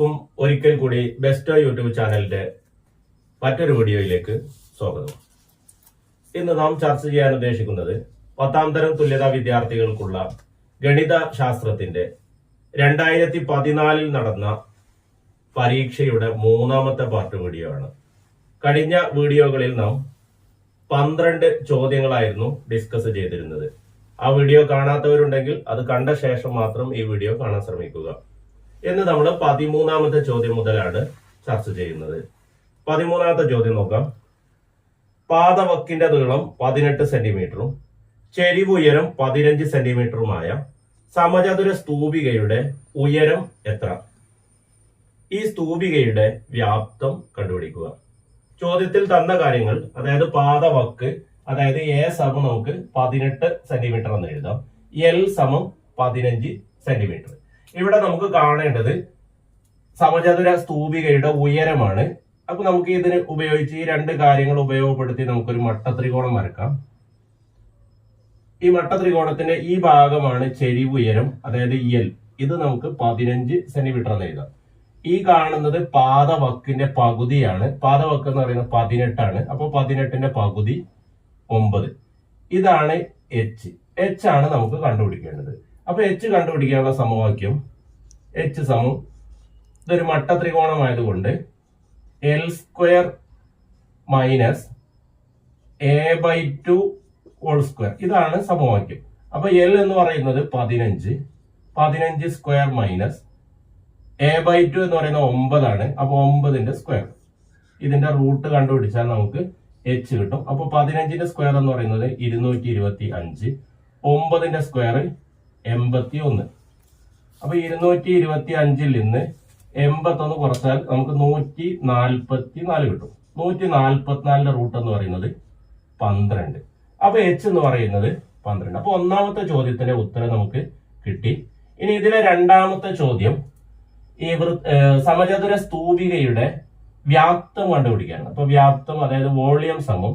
എല്ലാവർക്കും ഒരിക്കൽ കൂടി ബെസ്റ്റോ യൂട്യൂബ് ചാനലിന്റെ മറ്റൊരു വീഡിയോയിലേക്ക് സ്വാഗതം. ഇന്ന് നാം ചർച്ച ചെയ്യാൻ ഉദ്ദേശിക്കുന്നത് പത്താം തരം തുല്യതാ വിദ്യാർത്ഥികൾക്കുള്ള ഗണിത ശാസ്ത്രത്തിന്റെ രണ്ടായിരത്തി പതിനാലിൽ നടന്ന പരീക്ഷയുടെ മൂന്നാമത്തെ പാർട്ട് വീഡിയോ ആണ്. കഴിഞ്ഞ വീഡിയോകളിൽ നാം പന്ത്രണ്ട് ചോദ്യങ്ങളായിരുന്നു ഡിസ്കസ് ചെയ്തിരുന്നത്. ആ വീഡിയോ കാണാത്തവരുണ്ടെങ്കിൽ അത് കണ്ട ശേഷം മാത്രം ഈ വീഡിയോ കാണാൻ ശ്രമിക്കുക. എന്ന് നമ്മൾ പതിമൂന്നാമത്തെ ചോദ്യം മുതലാണ് ചർച്ച ചെയ്യുന്നത്. പതിമൂന്നാമത്തെ ചോദ്യം നോക്കാം. പാദവക്കിന്റെ നീളം പതിനെട്ട് സെന്റിമീറ്ററും ചെരിവ് ഉയരം പതിനഞ്ച് സെന്റിമീറ്ററുമായ സമചതുര സ്തൂപികയുടെ ഉയരം എത്ര? ഈ സ്തൂപികയുടെ വ്യാപ്തം കണ്ടുപിടിക്കുക. ചോദ്യത്തിൽ തന്ന കാര്യങ്ങൾ അതായത് പാദവക്ക് അതായത് എ സമം നമുക്ക് പതിനെട്ട് സെന്റിമീറ്റർ എന്ന് എഴുതാം. എൽ സമം പതിനഞ്ച് സെന്റിമീറ്റർ. ഇവിടെ നമുക്ക് കാണേണ്ടത് സമചതുര സ്തൂപികയുടെ ഉയരമാണ്. അപ്പൊ നമുക്ക് ഇതിന് ഉപയോഗിച്ച് ഈ രണ്ട് കാര്യങ്ങൾ ഉപയോഗപ്പെടുത്തി നമുക്കൊരു മട്ടത്രികോണം വരക്കാം. ഈ മട്ടത്രികോണത്തിന്റെ ഈ ഭാഗമാണ് ചെരിവ് ഉയരം അതായത് എൽ ഇത് നമുക്ക് പതിനഞ്ച് സെന്റിമീറ്റർ എന്ന് എഴുതാം. ഈ കാണുന്നത് പാദവക്കിന്റെ പകുതിയാണ്. പാദവക്ക് എന്ന് പറയുന്നത് പതിനെട്ടാണ്. അപ്പൊ പതിനെട്ടിന്റെ പകുതി ഒമ്പത്. ഇതാണ് എച്ച് എച്ച് ആണ് നമുക്ക് കണ്ടുപിടിക്കേണ്ടത്. അപ്പൊ എച്ച് കണ്ടുപിടിക്കാനുള്ള സമവാക്യം എച്ച് സമം ഇതൊരു മട്ട ത്രികോണമായതുകൊണ്ട് L square minus A by two whole square ഇതാണ് സമവാക്യം. അപ്പൊ എൽ എന്ന് പറയുന്നത് പതിനഞ്ച്. പതിനഞ്ച് square minus A by two എന്ന് പറയുന്നത് ഒമ്പതാണ്. അപ്പൊ ഒമ്പതിന്റെ സ്ക്വയർ ഇതിന്റെ റൂട്ട് കണ്ടുപിടിച്ചാൽ നമുക്ക് എച്ച് കിട്ടും. അപ്പൊ പതിനഞ്ചിന്റെ സ്ക്വയർ എന്ന് പറയുന്നത് ഇരുന്നൂറ്റി ഇരുപത്തി അഞ്ച് ഒമ്പതിന്റെ സ്ക്വയർ എൺപത്തി ഒന്ന് അപ്പൊ ഇരുന്നൂറ്റി ഇരുപത്തി അഞ്ചിൽ നിന്ന് എൺപത്തൊന്ന് കുറച്ചാൽ നമുക്ക് നൂറ്റി നാൽപ്പത്തി നാല് കിട്ടും. നൂറ്റി നാൽപ്പത്തിനാലിന്റെ റൂട്ട് എന്ന് പറയുന്നത് പന്ത്രണ്ട്. അപ്പൊ എച്ച് എന്ന് പറയുന്നത് പന്ത്രണ്ട്. അപ്പൊ ഒന്നാമത്തെ ചോദ്യത്തിന്റെ ഉത്തരം നമുക്ക് കിട്ടി. ഇനി ഇതിലെ രണ്ടാമത്തെ ചോദ്യം ഈ വൃ സമചതുര സ്തൂപികയുടെ വ്യാപ്തം കണ്ടുപിടിക്കാണ് അപ്പൊ വ്യാപ്തം അതായത് വോളിയം സമം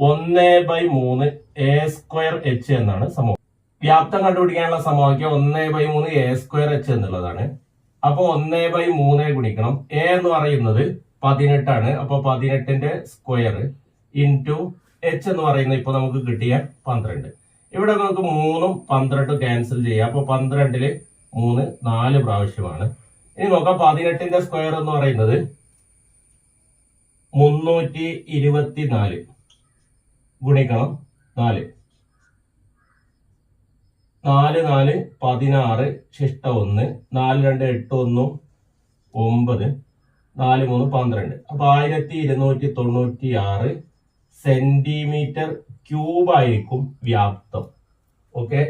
ഒന്ന് ബൈ മൂന്ന് എ സ്ക്വയർ എച്ച് എന്നാണ് സമം. വ്യാപ്തം കണ്ടുപിടിക്കാനുള്ള സമവാക്യം ഒന്ന് ബൈ മൂന്ന് എ സ്ക്വയർ എച്ച് എന്നുള്ളതാണ്. അപ്പൊ ഒന്ന് ബൈ മൂന്ന് ഗുണിക്കണം. എ എന്ന് പറയുന്നത് പതിനെട്ടാണ്. അപ്പൊ പതിനെട്ടിന്റെ സ്ക്വയർ ഇന്റു എച്ച് എന്ന് പറയുന്നത് ഇപ്പൊ നമുക്ക് കിട്ടിയ പന്ത്രണ്ട്. ഇവിടെ നമുക്ക് മൂന്നും പന്ത്രണ്ടും ക്യാൻസൽ ചെയ്യാം. അപ്പൊ പന്ത്രണ്ടിൽ മൂന്ന് നാല് പ്രാവശ്യമാണ്. ഇനി നോക്കാം പതിനെട്ടിന്റെ സ്ക്വയർ എന്ന് പറയുന്നത് മുന്നൂറ്റി ഇരുപത്തി നാല് ഗുണിക്കണം നാല്. നാല് നാല് പതിനാറ് ശിഷ്ട ഒന്ന് നാല് രണ്ട് എട്ട് ഒന്നും ഒമ്പത് നാല് മൂന്ന് പന്ത്രണ്ട്. അപ്പോൾ ആയിരത്തി ഇരുന്നൂറ്റി തൊണ്ണൂറ്റി ആറ് സെന്റിമീറ്റർ ക്യൂബായിരിക്കും വ്യാപ്തം. ഓക്കെ?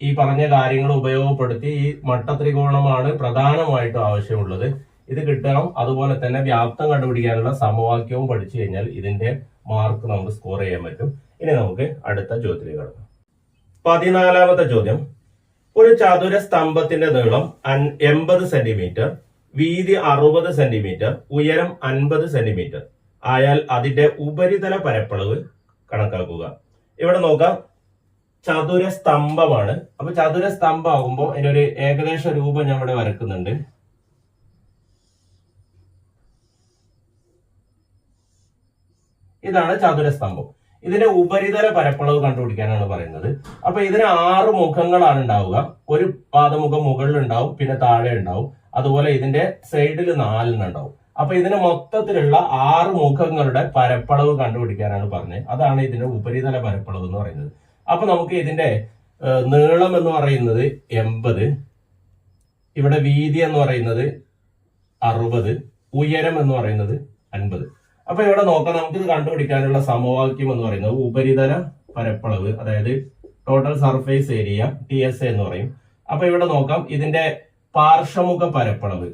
ഈ പറഞ്ഞ കാര്യങ്ങൾ ഉപയോഗപ്പെടുത്തി ഈ മട്ട ത്രികോണമാണ് പ്രധാനമായിട്ടും ആവശ്യമുള്ളത്. ഇത് കിട്ടണം. അതുപോലെ തന്നെ വ്യാപ്തം കണ്ടുപിടിക്കാനുള്ള സമവാക്യവും പഠിച്ചു കഴിഞ്ഞാൽ ഇതിന്റെ മാർക്ക് നമുക്ക് സ്കോർ ചെയ്യാൻ പറ്റും. ഇനി നമുക്ക് അടുത്ത ചോദ്യത്തിലേക്ക് കടക്കാം. പതിനാലാമത്തെ ചോദ്യം. ഒരു ചതുര സ്തംഭത്തിന്റെ നീളം എൺപത് സെന്റിമീറ്റർ വീതി അറുപത് സെന്റിമീറ്റർ ഉയരം അൻപത് സെന്റിമീറ്റർ. ആയാൽ അതിന്റെ ഉപരിതല പരപ്പളവ് കണക്കാക്കുക. ഇവിടെ നോക്കാം. ചതുര സ്തംഭമാണ്. അപ്പൊ ചതുര സ്തംഭമാകുമ്പോൾ അതിനൊരു ഏകദേശ രൂപം ഞാൻ ഇവിടെ വരക്കുന്നുണ്ട്. ഇതാണ് ചതുരസ്തംഭം ഇതിന്റെ ഉപരിതല പരപ്പളവ് കണ്ടുപിടിക്കാനാണ് പറയുന്നത്. അപ്പൊ ഇതിന് ആറ് മുഖങ്ങളാണ് ഉണ്ടാവുക. ഒരു പാദമുഖം മുകളിൽ ഉണ്ടാവും പിന്നെ താഴെ ഉണ്ടാവും. അതുപോലെ ഇതിന്റെ സൈഡിൽ നാലെണ്ണം ഉണ്ടാവും. അപ്പൊ ഇതിന് മൊത്തത്തിലുള്ള ആറ് മുഖങ്ങളുടെ പരപ്പളവ് കണ്ടുപിടിക്കാനാണ് പറഞ്ഞത്. അതാണ് ഇതിന്റെ ഉപരിതല പരപ്പളവ് എന്ന് പറയുന്നത്. അപ്പൊ നമുക്ക് ഇതിന്റെ നീളം എന്ന് പറയുന്നത് എൺപത്. ഇവിടെ വീതി എന്ന് പറയുന്നത് അറുപത്. ഉയരം എന്ന് പറയുന്നത് അൻപത്. അപ്പൊ ഇവിടെ നോക്കാം നമുക്കിത് കണ്ടുപിടിക്കാനുള്ള സമവാക്യം എന്ന് പറയുന്നത് ഉപരിതല പരപ്പളവ് അതായത് total surface area T S എന്ന് പറയും. അപ്പൊ ഇവിടെ നോക്കാം ഇതിന്റെ പാർശ്വമുഖ പരപ്പളവ്.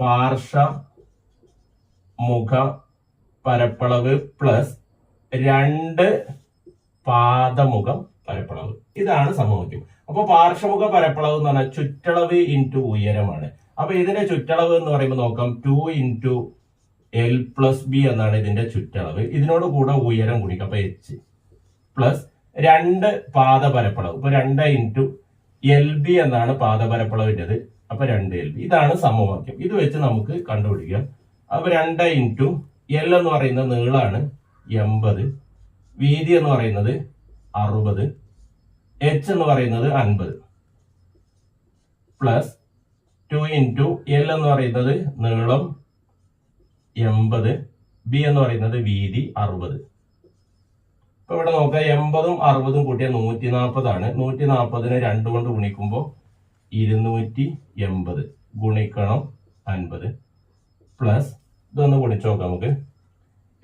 പാർശ്വമുഖ പരപ്പളവ് പ്ലസ് രണ്ട് പാദമുഖം പരപ്പളവ്. ഇതാണ് സമവാക്യം. അപ്പൊ പാർശ്വമുഖ പരപ്പളവ് എന്ന് പറഞ്ഞാൽ ചുറ്റളവ് ഇന്റു ഉയരമാണ്. അപ്പൊ ഇതിന്റെ ചുറ്റളവ് എന്ന് പറയുമ്പോൾ നോക്കാം two into L plus B എന്നാണ് ഇതിന്റെ ചുറ്റളവ്. ഇതിനോട് കൂടെ ഉയരം കൂടി അപ്പൊ എച്ച് പ്ലസ് രണ്ട് പാദപരപ്പളവ്. ഇപ്പൊ രണ്ട് ഇന്റു എൽ ബി എന്നാണ് പാദപരപ്പളവിന്റെത്. അപ്പൊ രണ്ട് എൽ ബി ഇതാണ് സമവാക്യം. ഇത് വെച്ച് നമുക്ക് കണ്ടുപിടിക്കാം. അപ്പൊ രണ്ട് ഇന്റു എൽ എന്ന് പറയുന്ന നീളാണ്. എൺപത്. വീതി എന്ന് പറയുന്നത് അറുപത്. എച്ച് എന്ന് പറയുന്നത് അൻപത്. പ്ലസ് ടു ഇന്റു എൽ എന്ന് പറയുന്നത് നീളം എൺപത് ബി എന്ന് പറയുന്നത് വീതി അറുപത്. ഇപ്പൊ ഇവിടെ നോക്കുക എൺപതും അറുപതും കൂട്ടിയ നൂറ്റി നാൽപ്പതാണ് നൂറ്റി നാൽപ്പതിന് രണ്ട് കൊണ്ട് ഗുണിക്കുമ്പോൾ ഇരുന്നൂറ്റി എൺപത് ഗുണിക്കണം അൻപത് പ്ലസ് ഇതൊന്ന് ഗുണിച്ചു നോക്കാം നമുക്ക്.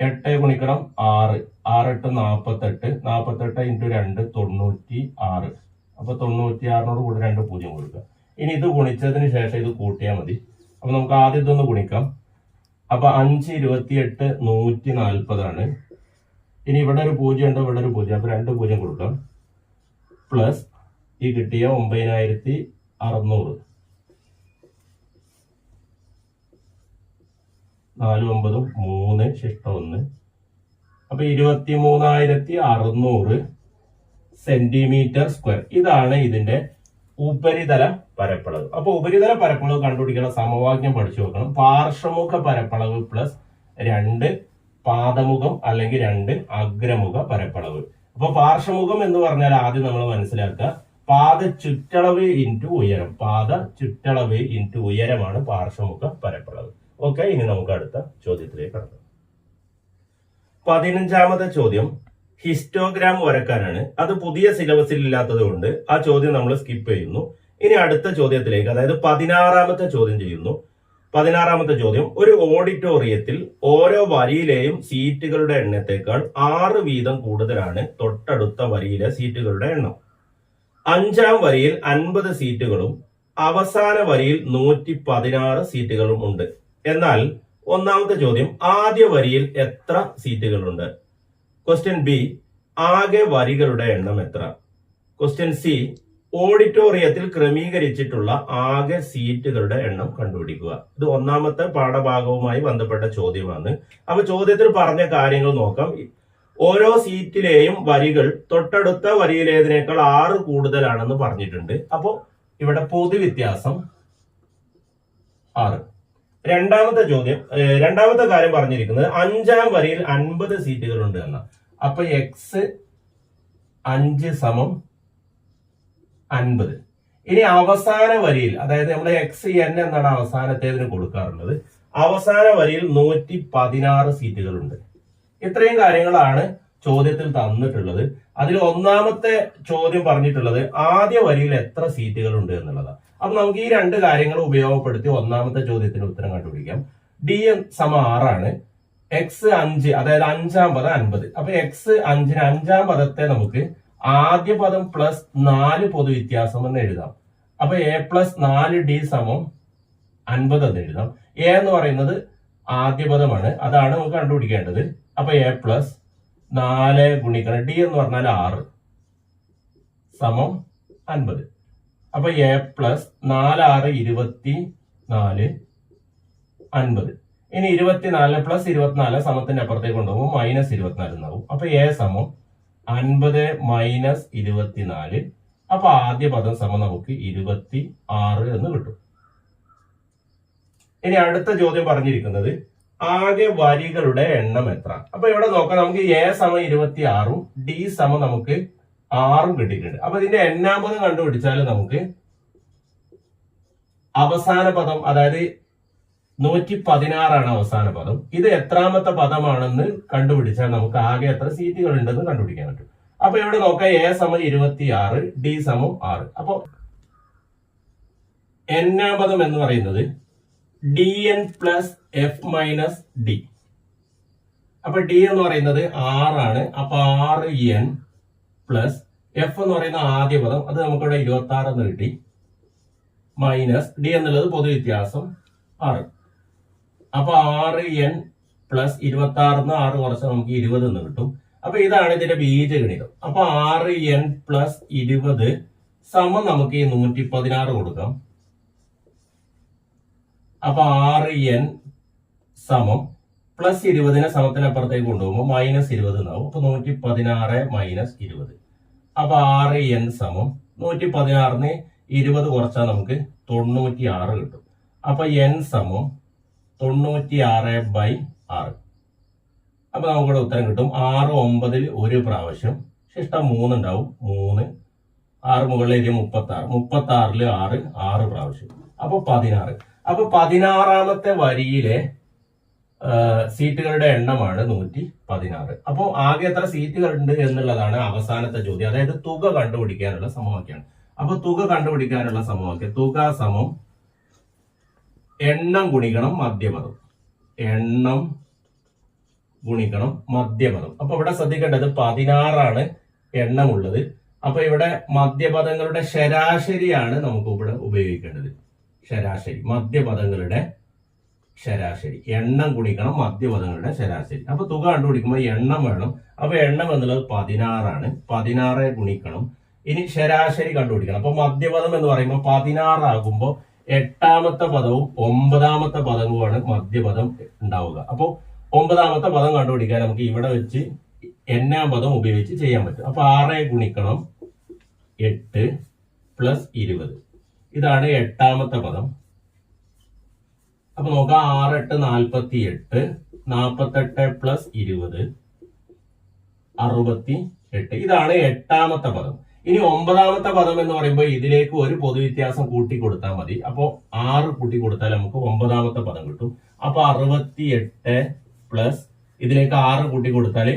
എട്ട് ഗുണിക്കണം ആറ്. ആറെട്ട് നാൽപ്പത്തെട്ട്. നാൽപ്പത്തെട്ട് ഇന്റു രണ്ട് തൊണ്ണൂറ്റി ആറ്. അപ്പൊ തൊണ്ണൂറ്റി ആറിനോട് കൂടി രണ്ട് പൂജ്യം കൊടുക്കുക. ഇനി ഇത് ഗുണിച്ചതിന് ശേഷം ഇത് കൂട്ടിയാൽ മതി. അപ്പൊ നമുക്ക് ആദ്യം ഇതൊന്ന് ഗുണിക്കാം. അപ്പൊ അഞ്ച് ഇരുപത്തിയെട്ട് നൂറ്റി നാൽപ്പതാണ്. ഇനി ഇവിടെ ഒരു പൂജ്യം ഉണ്ടോ ഇവിടെ ഒരു പൂജ്യം. അപ്പൊ രണ്ട് പൂജ്യം കൊടുക്കാം. പ്ലസ് ഈ കിട്ടിയ ഒമ്പതിനായിരത്തി അറുന്നൂറ്. നാല് ഒമ്പതും മൂന്ന് ശിഷ്ടം ഒന്ന്. അപ്പൊ ഇരുപത്തി മൂന്നായിരത്തി അറുന്നൂറ് സെന്റിമീറ്റർ സ്ക്വയർ. ഇതാണ് ഇതിന്റെ ഉപരിതല പരപ്പളവ്. അപ്പോൾ ഉപരിതല പരപ്പളവ് കണ്ടുപിടിക്കണം സമവാക്യം പഠിച്ചു നോക്കണം പാർശ്വമുഖ പരപ്പളവ് പ്ലസ് രണ്ട് പാദമുഖം അല്ലെങ്കിൽ രണ്ട് അഗ്രമുഖ പരപ്പളവ്. അപ്പൊ പാർശ്വമുഖം എന്ന് പറഞ്ഞാൽ ആദ്യം നമ്മൾ മനസ്സിലാക്കുക പാദ ചുറ്റളവ് ഇന്റു ഉയരം. പാദ ചുറ്റളവ് ഇന്റു ഉയരമാണ് പാർശ്വമുഖ പരപ്പളവ്. ഓക്കെ ഇനി നമുക്ക് അടുത്ത ചോദ്യത്തിലേക്ക് കടക്കാം. പതിനഞ്ചാമത്തെ ചോദ്യം. ഹിസ്റ്റോഗ്രാം വരക്കാനാണ്. അത് പുതിയ സിലബസിൽ ഇല്ലാത്തത് കൊണ്ട് ആ ചോദ്യം നമ്മൾ സ്കിപ്പ് ചെയ്യുന്നു. ഇനി അടുത്ത ചോദ്യത്തിലേക്ക് അതായത് പതിനാറാമത്തെ ചോദ്യം ചെയ്യുന്നു. പതിനാറാമത്തെ ചോദ്യം ഒരു ഓഡിറ്റോറിയത്തിൽ ഓരോ വരിയിലെയും സീറ്റുകളുടെ എണ്ണത്തേക്കാൾ ആറ് വീതം കൂടുതലാണ് തൊട്ടടുത്ത വരിയിലെ സീറ്റുകളുടെ എണ്ണം. അഞ്ചാം വരിയിൽ അൻപത് സീറ്റുകളും അവസാന വരിയിൽ നൂറ്റി പതിനാറ് സീറ്റുകളും ഉണ്ട്. എന്നാൽ ഒന്നാമത്തെ ചോദ്യം ആദ്യ വരിയിൽ എത്ര സീറ്റുകളുണ്ട്? ക്വസ്റ്റ്യൻ ബി ആകെ വരികളുടെ എണ്ണം എത്ര? ക്വസ്റ്റ്യൻ സി ഓഡിറ്റോറിയത്തിൽ ക്രമീകരിച്ചിട്ടുള്ള ആകെ സീറ്റുകളുടെ എണ്ണം കണ്ടുപിടിക്കുക. ഇത് ഒന്നാമത്തെ പാഠഭാഗവുമായി ബന്ധപ്പെട്ട ചോദ്യമാണ്. അപ്പൊ ചോദ്യത്തിൽ പറഞ്ഞ കാര്യങ്ങൾ നോക്കാം. ഓരോ സീറ്റിലെയും വരികൾ തൊട്ടടുത്ത വരിയിലേതിനേക്കാൾ ആറ് കൂടുതലാണെന്ന് പറഞ്ഞിട്ടുണ്ട്. അപ്പോൾ ഇവിടെ പൊതുവ്യത്യാസം ആറ്. രണ്ടാമത്തെ ചോദ്യം രണ്ടാമത്തെ കാര്യം പറഞ്ഞിരിക്കുന്നത് അഞ്ചാം വരിയിൽ അൻപത് സീറ്റുകൾ ഉണ്ട് എന്ന. അപ്പൊ എക്സ് അഞ്ച് സമം അൻപത്. ഇനി അവസാന വരിയിൽ അതായത് നമ്മുടെ എക്സ് എൻ എന്നാണ് അവസാനത്തേതിന് കൊടുക്കാറുള്ളത്. അവസാന വരിയിൽ നൂറ്റി പതിനാറ് സീറ്റുകളുണ്ട്. ഇത്രയും കാര്യങ്ങളാണ് ചോദ്യത്തിൽ തന്നിട്ടുള്ളത്. അതിൽ ഒന്നാമത്തെ ചോദ്യം പറഞ്ഞിട്ടുള്ളത് ആദ്യ വരിയിൽ എത്ര സീറ്റുകൾ ഉണ്ട് എന്നുള്ളതാണ്. അപ്പൊ നമുക്ക് ഈ രണ്ട് കാര്യങ്ങൾ ഉപയോഗപ്പെടുത്തി ഒന്നാമത്തെ ചോദ്യത്തിന് ഉത്തരം കണ്ടുപിടിക്കാം. ഡി എൻ സമ ആറാണ്. എക്സ് അഞ്ച് അതായത് അഞ്ചാം പദം അൻപത്. അപ്പൊ എക്സ് അഞ്ചിന് അഞ്ചാം പദത്തെ നമുക്ക് ആദ്യ പദം പ്ലസ് നാല് പൊതുവ്യത്യാസം എന്ന് എഴുതാം. അപ്പൊ എ പ്ലസ് നാല് ഡി സമം അൻപത് എന്ന് എഴുതാം. എ എന്ന് പറയുന്നത് ആദ്യ പദമാണ്. അതാണ് നമുക്ക് കണ്ടുപിടിക്കേണ്ടത്. അപ്പൊ എ പ്ലസ് നാല് ഗുണിക്കണം. ഡി എന്ന് പറഞ്ഞാൽ ആറ് സമം അൻപത്. അപ്പൊ എ പ്ലസ് നാല് ആറ് ഇരുപത്തി നാല് അൻപത്. ഇനി ഇരുപത്തിനാല് പ്ലസ് ഇരുപത്തിനാല് സമത്തിന്റെ അപ്പുറത്തേക്ക് കൊണ്ടുപോകുമ്പോൾ മൈനസ് ഇരുപത്തിനാല് എന്നാവും. അപ്പൊ എ സമം അൻപത് മൈനസ് ഇരുപത്തിനാല്. അപ്പൊ ആദ്യ പദം സമം നമുക്ക് ഇരുപത്തി ആറ് എന്ന് കിട്ടും. ഇനി അടുത്ത ചോദ്യം പറഞ്ഞിരിക്കുന്നത് ആദ്യ വരികളുടെ എണ്ണം എത്ര? അപ്പൊ ഇവിടെ നോക്കാം നമുക്ക് എ സമം ഇരുപത്തി ആറും ഡി സമം നമുക്ക് ആറും കിട്ടിയിട്ടുണ്ട്. അപ്പൊ ഇതിന്റെ പദം കണ്ടുപിടിച്ചാൽ നമുക്ക് അവസാന പദം അതായത് നൂറ്റി പതിനാറാണ് അവസാന പദം. ഇത് എത്രാമത്തെ പദമാണെന്ന് കണ്ടുപിടിച്ചാൽ നമുക്ക് ആകെ എത്ര സീറ്റുകൾ ഉണ്ടെന്ന് കണ്ടുപിടിക്കാൻ പറ്റും. അപ്പൊ ഇവിടെ നോക്കാം എ സമം ഇരുപത്തി ആറ് ഡി സമം ആറ്. അപ്പൊ എന്നാം പദം എന്ന് പറയുന്നത് D N plus F minus D അപ്പൊ ഡി എന്ന് പറയുന്നത് ആറാണ് അപ്പൊ ആറ് എൻ പ്ലസ് എഫ് എന്ന് പറയുന്ന ആദ്യ പദം അത് നമുക്കിവിടെ ഇരുപത്തി ആറ് എന്ന് കിട്ടി. മൈനസ് ഡി എന്നുള്ളത് പൊതുവ്യത്യാസം ആറ്. അപ്പൊ ആറ് എൻ പ്ലസ് ഇരുപത്തി ആറിന്ന് ആറ് കുറച്ച് നമുക്ക് ഇരുപത് എന്ന് കിട്ടും. അപ്പൊ ഇതാണ് ഇതിന്റെ ബീജഗണിതം. അപ്പൊ ആറ് എൻ പ്ലസ് ഇരുപത് സമം നമുക്ക് ഈ നൂറ്റി പതിനാറ് കൊടുക്കാം. അപ്പൊ ആറ് എൻ സമം പ്ലസ് ഇരുപതിനെ സമത്തിനപ്പുറത്തേക്ക് കൊണ്ടുപോകുമ്പോൾ മൈനസ് ഇരുപത് എന്നാവും. അപ്പൊ നൂറ്റി പതിനാറ് മൈനസ് ഇരുപത്. അപ്പൊ ആറ് എൻ സമം നൂറ്റി പതിനാറിന് ഇരുപത് കുറച്ചാൽ നമുക്ക് തൊണ്ണൂറ്റി ആറ് കിട്ടും. അപ്പൊ എൻ സമം തൊണ്ണൂറ്റി ആറ് ബൈ ആറ്. അപ്പൊ നമുക്കിവിടെ ഉത്തരം കിട്ടും. ആറ് ഒമ്പതിൽ ഒരു പ്രാവശ്യം. ശിഷ്ടം മൂന്ന് ഉണ്ടാവും മൂന്ന്. ആറ് മുകളിലേക്ക് മുപ്പത്തി ആറ് മുപ്പത്തി ആറിൽ ആറ് ആറ് പ്രാവശ്യം. അപ്പൊ പതിനാറ്. അപ്പൊ പതിനാറാമത്തെ വരിയിലെ സീറ്റുകളുടെ എണ്ണമാണ് നൂറ്റി പതിനാറ് അപ്പോൾ ആകെ എത്ര സീറ്റുകൾ ഉണ്ട് എന്നുള്ളതാണ് അവസാനത്തെ ചോദ്യം. അതായത് തുക കണ്ടുപിടിക്കാനുള്ള സമവാക്യമാണ്. അപ്പൊ തുക കണ്ടുപിടിക്കാനുള്ള സമവാക്യം തുക സമം എണ്ണം ഗുണിക്കണം മധ്യമതം. എണ്ണം ഗുണിക്കണം മധ്യമതം. അപ്പൊ ഇവിടെ ശ്രദ്ധിക്കേണ്ടത് പതിനാറാണ് എണ്ണമുള്ളത്. അപ്പൊ ഇവിടെ മധ്യപദങ്ങളുടെ ശരാശരിയാണ് നമുക്ക് ഇവിടെ ഉപയോഗിക്കേണ്ടത്. ശരാശരി മധ്യപദങ്ങളുടെ ശരാശരി. എണ്ണം ഗുണിക്കണം മധ്യപദങ്ങളുടെ ശരാശരി. അപ്പൊ തുക കണ്ടുപിടിക്കുമ്പോൾ എണ്ണം വേണം. അപ്പൊ എണ്ണം എന്നുള്ളത് പതിനാറാണ്. പതിനാറ് ഗുണിക്കണം. ഇനി ശരാശരി കണ്ടുപിടിക്കണം. അപ്പൊ മധ്യപദം എന്ന് പറയുമ്പോൾ പതിനാറാകുമ്പോൾ എട്ടാമത്തെ പദവും ഒമ്പതാമത്തെ പദവുമാണ് മധ്യപദം ഉണ്ടാവുക. അപ്പോൾ ഒമ്പതാമത്തെ പദം കണ്ടുപിടിക്കാൻ നമുക്ക് ഇവിടെ വെച്ച് എന്നാം പദം ഉപയോഗിച്ച് ചെയ്യാൻ പറ്റും. അപ്പൊ ആറ് ഗുണിക്കണം എട്ട് പ്ലസ് ഇരുപത്. ഇതാണ് എട്ടാമത്തെ പദം. അപ്പൊ നോക്കാം. ആറ് എട്ട് നാൽപ്പത്തി എട്ട് നാൽപ്പത്തെട്ട് പ്ലസ് ഇരുപത് അറുപത്തി എട്ട് ഇതാണ് എട്ടാമത്തെ പദം. ഇനി ഒമ്പതാമത്തെ പദം എന്ന് പറയുമ്പോൾ ഇതിലേക്ക് ഒരു പൊതുവ്യത്യാസം കൂട്ടി കൊടുത്താൽ മതി. അപ്പോൾ ആറ് കൂട്ടി കൊടുത്താൽ നമുക്ക് ഒമ്പതാമത്തെ പദം കിട്ടും. അപ്പോൾ അറുപത്തി എട്ട് പ്ലസ് ഇതിലേക്ക് ആറ് കൂട്ടി കൊടുത്താൽ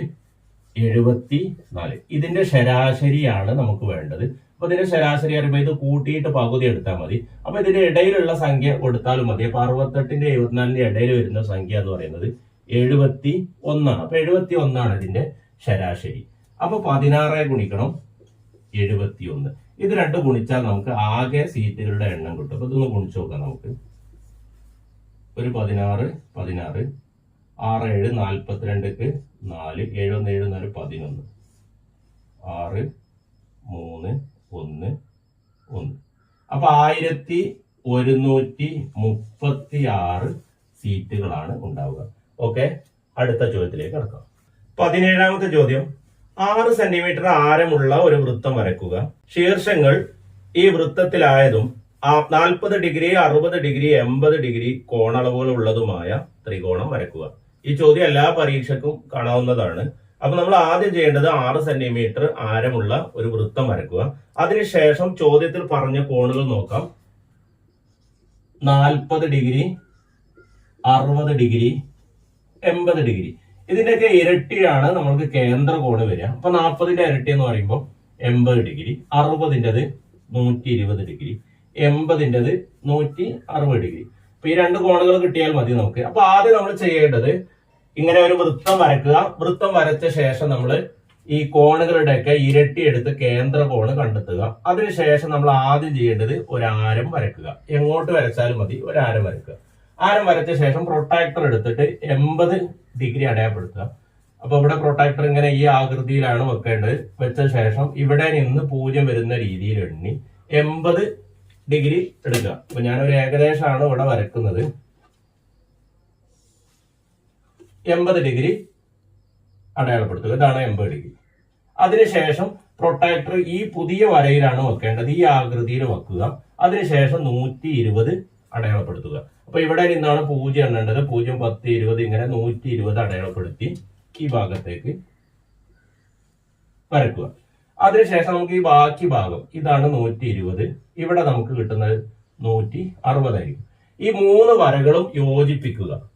എഴുപത്തി നാല് ഇതിന്റെ ശരാശരിയാണ് നമുക്ക് വേണ്ടത്. അപ്പൊ ഇതിന്റെ ശരാശരി അറിയുമ്പോൾ ഇത് കൂട്ടിയിട്ട് പകുതി എടുത്താൽ മതി. അപ്പൊ ഇതിന്റെ ഇടയിലുള്ള സംഖ്യ കൊടുത്താലും മതി. അപ്പൊ അറുപത്തെട്ടിന്റെ എഴുപത്തിനാലിന്റെ ഇടയിൽ വരുന്ന സംഖ്യ എന്ന് പറയുന്നത് എഴുപത്തി ഒന്നാണ് അപ്പൊ എഴുപത്തി ഒന്നാണ് ഇതിന്റെ ശരാശരി. അപ്പൊ പതിനാറെ ഗുണിക്കണം. എഴുപത്തി ഒന്ന് ഇത് രണ്ട് ഗുണിച്ചാൽ നമുക്ക് ആകെ സീറ്റുകളുടെ എണ്ണം കിട്ടും. അപ്പൊ ഇതൊന്ന് ഗുണിച്ചു നോക്കാം നമുക്ക്. ഒരു പതിനാറ് പതിനാറ്. ആറ് ഏഴ് നാൽപ്പത്തിരണ്ടക്ക് നാല് ഏഴൊന്ന് ഏഴ് നാല് പതിനൊന്ന്. ആറ് മൂന്ന് ഒന്ന് ഒന്ന്. അപ്പൊ ആയിരത്തി ഒരുന്നൂറ്റി മുപ്പത്തി ആറ് സീറ്റുകളാണ് ഉണ്ടാവുക. ഓക്കെ? അടുത്ത ചോദ്യത്തിലേക്ക് കടക്കാം. പതിനേഴാമത്തെ ചോദ്യം. ആറ് സെന്റിമീറ്റർ ആരമുള്ള ഒരു വൃത്തം വരയ്ക്കുക. ശീർഷങ്ങൾ ഈ വൃത്തത്തിലായതും നാൽപ്പത് ഡിഗ്രി അറുപത് ഡിഗ്രി എൺപത് ഡിഗ്രി കോണളവുകളുള്ളതുമായ ത്രികോണം വരയ്ക്കുക. ഈ ചോദ്യം എല്ലാ പരീക്ഷക്കും കാണാവുന്നതാണ്. അപ്പൊ നമ്മൾ ആദ്യം ചെയ്യേണ്ടത് ആറ് സെന്റിമീറ്റർ ആരമുള്ള ഒരു വൃത്തം വരയ്ക്കുക. അതിനുശേഷം ചോദ്യത്തിൽ പറഞ്ഞ കോണുകൾ നോക്കാം. നാൽപ്പത് ഡിഗ്രി അറുപത് ഡിഗ്രി എൺപത് ഡിഗ്രി. ഇതിന്റെയൊക്കെ ഇരട്ടിയാണ് നമ്മൾക്ക് കേന്ദ്ര കോണ് വരിക. അപ്പൊ നാൽപ്പതിന്റെ ഇരട്ടി എന്ന് പറയുമ്പോൾ എൺപത് ഡിഗ്രി അറുപതിന്റെത് നൂറ്റി ഇരുപത് ഡിഗ്രി എൺപതിന്റെത് നൂറ്റി അറുപത് ഡിഗ്രി. അപ്പൊ ഈ രണ്ട് കോണുകൾ കിട്ടിയാൽ മതി നമുക്ക്. അപ്പൊ ആദ്യം നമ്മൾ ചെയ്യേണ്ടത് ഇങ്ങനെ ഒരു വൃത്തം വരക്കുക. വൃത്തം വരച്ച ശേഷം നമ്മൾ ഈ കോണുകളുടെയൊക്കെ ഇരട്ടി എടുത്ത് കേന്ദ്ര കോണ് കണ്ടെത്തുക. അതിനുശേഷം നമ്മൾ ആദ്യം ചെയ്യേണ്ടത് ഒരു ആരം വരക്കുക. എങ്ങോട്ട് വരച്ചാലും മതി ഒരു ആരം വരക്കുക. ആരം വരച്ച ശേഷം പ്രൊട്ടാക്ടർ എടുത്തിട്ട് എൺപത് ഡിഗ്രി അടയാളപ്പെടുത്തുക. അപ്പൊ ഇവിടെ പ്രൊട്ടാക്ടർ ഇങ്ങനെ ഈ ആകൃതിയിലാണ് വെക്കേണ്ടത്. വെച്ച ശേഷം ഇവിടെ നിന്ന് പൂജ്യം വരുന്ന രീതിയിൽ എണ്ണി എൺപത് ഡിഗ്രി എടുക്കുക. അപ്പൊ ഞാനൊരു ഏകദേശമാണ് ഇവിടെ വരക്കുന്നത്. എൺപത് ഡിഗ്രി അടയാളപ്പെടുത്തുക. ഇതാണ് എൺപത് ഡിഗ്രി. അതിനുശേഷം പ്രൊട്ടാക്ടർ ഈ പുതിയ വരയിലാണ് വെക്കേണ്ടത്. ഈ ആകൃതിയിൽ വെക്കുക. അതിനുശേഷം നൂറ്റി ഇരുപത് അടയാളപ്പെടുത്തുക. അപ്പൊ ഇവിടെ നിന്നാണ് പൂജ്യം എണ്ണേണ്ടത്. പൂജ്യം പത്ത് ഇരുപത് ഇങ്ങനെ നൂറ്റി ഇരുപത് അടയാളപ്പെടുത്തി ഈ ഭാഗത്തേക്ക് വരക്കുക അതിനുശേഷം നമുക്ക് ഈ ബാക്കി ഭാഗം ഇതാണ് നൂറ്റി ഇരുപത്. ഇവിടെ നമുക്ക് കിട്ടുന്നത് നൂറ്റി അറുപതായിരിക്കും. ഈ മൂന്ന് വരകളും യോജിപ്പിക്കുക.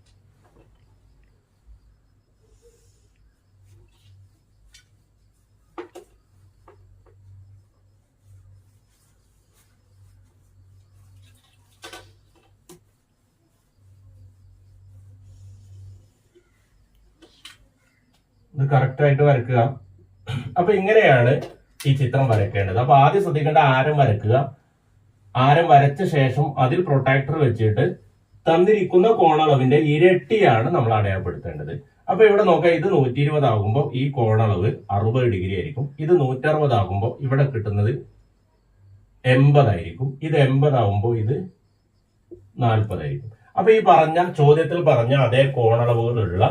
ഇത് കറക്റ്റ് ആയിട്ട് വരക്കുക. അപ്പൊ ഇങ്ങനെയാണ് ഈ ചിത്രം വരക്കേണ്ടത് അപ്പൊ ആദ്യം ശ്രദ്ധിക്കേണ്ട ആരം വരക്കുക ആരം വരച്ച ശേഷം അതിൽ പ്രൊട്ടാക്ടർ വെച്ചിട്ട് തന്നിരിക്കുന്ന കോണളവിന്റെ ഇരട്ടിയാണ് നമ്മൾ അടയാളപ്പെടുത്തേണ്ടത്. അപ്പൊ ഇവിടെ നോക്കാം ഇത് നൂറ്റി ഇരുപത് ആകുമ്പോൾ ഈ കോണളവ് അറുപത് ഡിഗ്രി ആയിരിക്കും. ഇത് നൂറ്ററുപത് ആകുമ്പോൾ ഇവിടെ കിട്ടുന്നത് എൺപതായിരിക്കും ഇത് എൺപതാകുമ്പോൾ ഇത് നാൽപ്പതായിരിക്കും അപ്പൊ ഈ പറഞ്ഞ ചോദ്യത്തിൽ പറഞ്ഞ അതേ കോണളവുകളുള്ള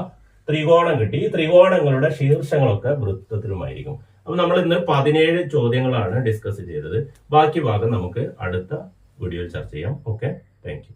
ത്രികോണം കിട്ടി. ഈ ത്രികോണങ്ങളുടെ ശീർഷങ്ങളൊക്കെ വൃത്തത്തിലുമായിരിക്കും. അപ്പൊ നമ്മൾ ഇന്ന് പതിനേഴ് ചോദ്യങ്ങളാണ് ഡിസ്കസ് ചെയ്തത്. ബാക്കി ഭാഗം നമുക്ക് അടുത്ത വീഡിയോയിൽ ചർച്ച ചെയ്യാം. Okay thank